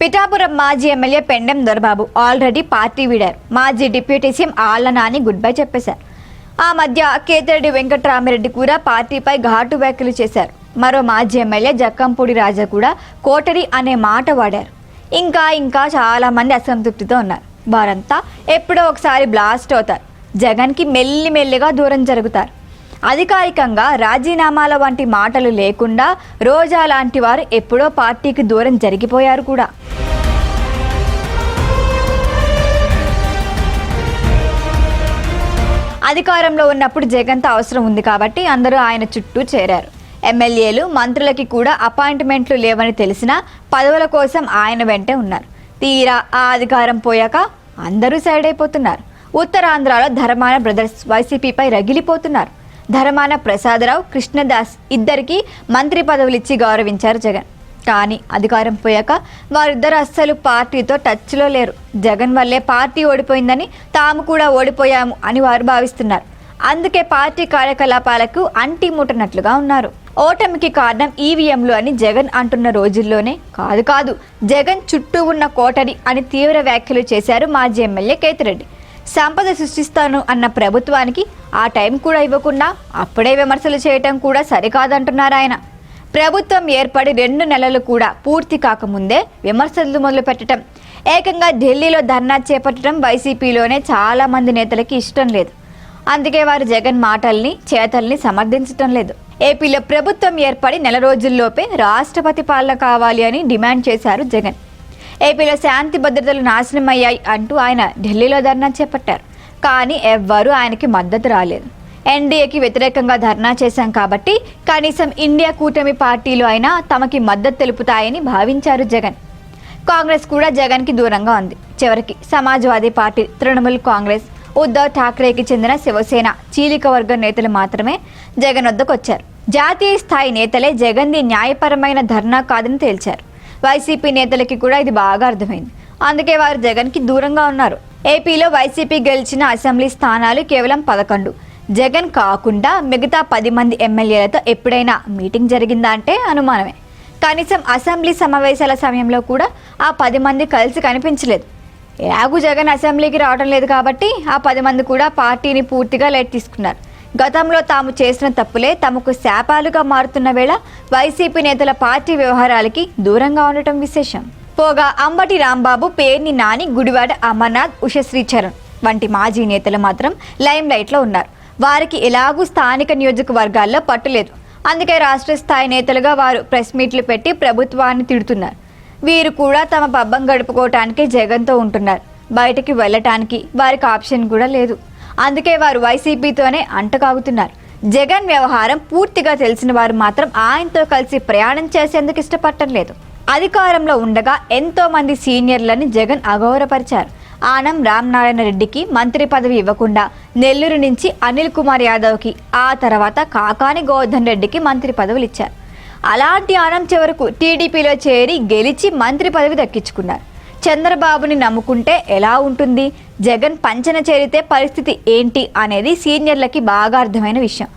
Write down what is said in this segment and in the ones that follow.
పిఠాపురం మాజీ MLA Pendem Dorababu already party వీడారు మాజీ deputy CM Alla Nani goodbye చెప్పేశారు. ఆ మధ్య కేతిరెడ్డి వెంకటరామిరెడ్డి కూడా పార్టీపై ఘాటు వ్యాఖ్యలు చేశారు. మరో మాజీ ఎమ్మెల్యే జక్కంపూడి రాజా కూడా కోటరి అనే మాట వాడారు. ఇంకా ఇంకా చాలా మంది అసంతృప్తితో ఉన్నారు. వారంతా ఎప్పుడో ఒకసారి బ్లాస్ట్ అవుతారు. జగన్కి మెల్లి మెల్లిగా దూరం జరుగుతారు. అధికారికంగా రాజీనామాల వంటి మాటలు లేకుండా రోజా లాంటి వారు ఎప్పుడో పార్టీకి దూరం జరిగిపోయారు కూడా. అధికారంలో ఉన్నప్పుడు జగన్తో అవసరం ఉంది కాబట్టి అందరూ ఆయన చుట్టూ చేరారు. ఎమ్మెల్యేలు మంత్రులకి కూడా అపాయింట్మెంట్లు లేవని తెలిసినా పదవుల కోసం ఆయన వెంటే ఉన్నారు. తీరా ఆ అధికారం పోయాక అందరూ సైడ్ అయిపోతున్నారు. ఉత్తరాంధ్రలో ధర్మాన బ్రదర్స్ వైసీపీపై రగిలిపోతున్నారు. ధర్మాన ప్రసాదరావు కృష్ణదాస్ ఇద్దరికి మంత్రి పదవులు ఇచ్చి గౌరవించారు జగన్. కానీ అధికారం పోయాక వారిద్దరు అస్సలు పార్టీతో టచ్లో లేరు. జగన్ వల్లే పార్టీ ఓడిపోయిందని తాము కూడా ఓడిపోయాము అని వారు భావిస్తున్నారు. అందుకే పార్టీ కార్యకలాపాలకు అంటి ముట్టనట్లుగా ఉన్నారు. ఓటమికి కారణం ఈవీఎంలు అని జగన్ అంటున్న రోజుల్లోనే కాదు కాదు జగన్ చుట్టూ ఉన్న కోటరి అని తీవ్ర వ్యాఖ్యలు చేశారు మాజీ ఎమ్మెల్యే కేతిరెడ్డి. సంపద సృష్టిస్తాను అన్న ప్రభుత్వానికి ఆ టైం కూడా ఇవ్వకుండా అప్పుడే విమర్శలు చేయటం కూడా సరికాదంటున్నారు ఆయన. ప్రభుత్వం ఏర్పడి రెండు నెలలు కూడా పూర్తి కాకముందే విమర్శలు మొదలు పెట్టడం ఏకంగా ఢిల్లీలో ధర్నా చేపట్టడం వైసీపీలోనే చాలా మంది నేతలకి ఇష్టం లేదు. అందుకే వారు జగన్ మాటల్ని చేతల్ని సమర్థించటం లేదు. ఏపీలో ప్రభుత్వం ఏర్పడి నెల రోజుల్లోపే రాష్ట్రపతి పాలన కావాలి అని డిమాండ్ చేశారు జగన్. ఏపీలో శాంతి భద్రతలు నాశనమయ్యాయి అంటూ ఆయన ఢిల్లీలో ధర్నా చేపట్టారు. కానీ ఎవ్వరూ ఆయనకి మద్దతు రాలేదు. ఎన్డీఏకి వ్యతిరేకంగా ధర్నా చేశాం కాబట్టి కనీసం ఇండియా కూటమి పార్టీలు అయినా తమకి మద్దతు తెలుపుతాయని భావించారు జగన్. కాంగ్రెస్ కూడా జగన్కి దూరంగా ఉంది. చివరికి సమాజ్వాదీ పార్టీ తృణమూల్ కాంగ్రెస్ ఉద్ధవ్ ఠాక్రేకి చెందిన శివసేన చీలిక వర్గ నేతలు మాత్రమే జగన్ వద్దకు వచ్చారు జాతీయ స్థాయి నేతలే జగన్ది న్యాయపరమైన ధర్నా కాదని తేల్చారు. వైసీపీ నేతలకి కూడా ఇది బాగా అర్థమైంది. అందుకే వారు జగన్కి దూరంగా ఉన్నారు. ఏపీలో వైసీపీ గెలిచిన అసెంబ్లీ స్థానాలు కేవలం పదకొండు. జగన్ కాకుండా మిగతా పది మంది ఎమ్మెల్యేలతో ఎప్పుడైనా మీటింగ్ జరిగిందా అంటే అనుమానమే. కనీసం అసెంబ్లీ సమావేశాల సమయంలో కూడా ఆ పది మంది కలిసి కనిపించలేదు. ఎలాగూ జగన్ అసెంబ్లీకి రావడం లేదు కాబట్టి ఆ పది మంది కూడా పార్టీని పూర్తిగా లైట్ తీసుకున్నారు. గతంలో తాము చేసిన తప్పులే తమకు శాపాలుగా మారుతున్న వేళ వైసీపీ నేతల పార్టీ వ్యవహారాలకి దూరంగా ఉండటం విశేషం. పోగా అంబటి రాంబాబు పేర్ని నాని గుడివాడ అమర్నాథ్ ఉషశ్రీ చరణ్ వంటి మాజీ నేతలు మాత్రం లైమ్ లైట్లో ఉన్నారు. వారికి ఎలాగూ స్థానిక నియోజకవర్గాల్లో పట్టులేదు అందుకే రాష్ట్ర స్థాయి నేతలుగా వారు ప్రెస్ మీట్లు పెట్టి ప్రభుత్వాన్ని తిడుతున్నారు. వీరు కూడా తమ పబ్బం గడుపుకోవటానికి జగన్తో ఉంటున్నారు. బయటికి వెళ్ళటానికి వారికి ఆప్షన్ కూడా లేదు. అందుకే వారు వైసీపీతోనే అంటకాగుతున్నారు జగన్ వ్యవహారం పూర్తిగా తెలిసిన వారు మాత్రం ఆయనతో కలిసి ప్రయాణం చేసేందుకు ఇష్టపడటం లేదు. అధికారంలో ఉండగా ఎంతో మంది సీనియర్లని జగన్ అగౌరవపరిచారు. ఆనం రామనారాయణ రెడ్డికి మంత్రి పదవి ఇవ్వకుండా నెల్లూరు నుంచి అనిల్ కుమార్ యాదవ్కి ఆ తర్వాత కాకాని గోవర్ధన్ రెడ్డికి మంత్రి పదవులు ఇచ్చారు. అలాంటి ఆనం చివరకు టీడీపీలో చేరి గెలిచి మంత్రి పదవి దక్కించుకున్నారు. చంద్రబాబుని నమ్ముకుంటే ఎలా ఉంటుంది? జగన్ పంచన చేరితే పరిస్థితి ఏంటి అనేది సీనియర్లకి బాగా అర్థమైన విషయం.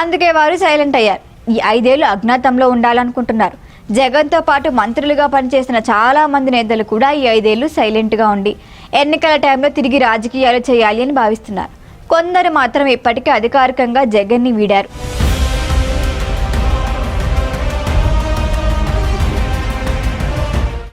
అందుకే వారు సైలెంట్ అయ్యారు. ఈ ఐదేళ్ళు అజ్ఞాతంలో ఉండాలనుకుంటున్నారు. జగన్తో పాటు మంత్రులుగా పనిచేసిన చాలా మంది నేతలు కూడా ఈ ఐదేళ్ళు సైలెంట్గా ఉండి ఎన్నికల టైంలో తిరిగి రాజకీయాలు చేయాలి అని భావిస్తున్నారు. కొందరు మాత్రం ఇప్పటికే అధికారికంగా జగన్ని వీడారు.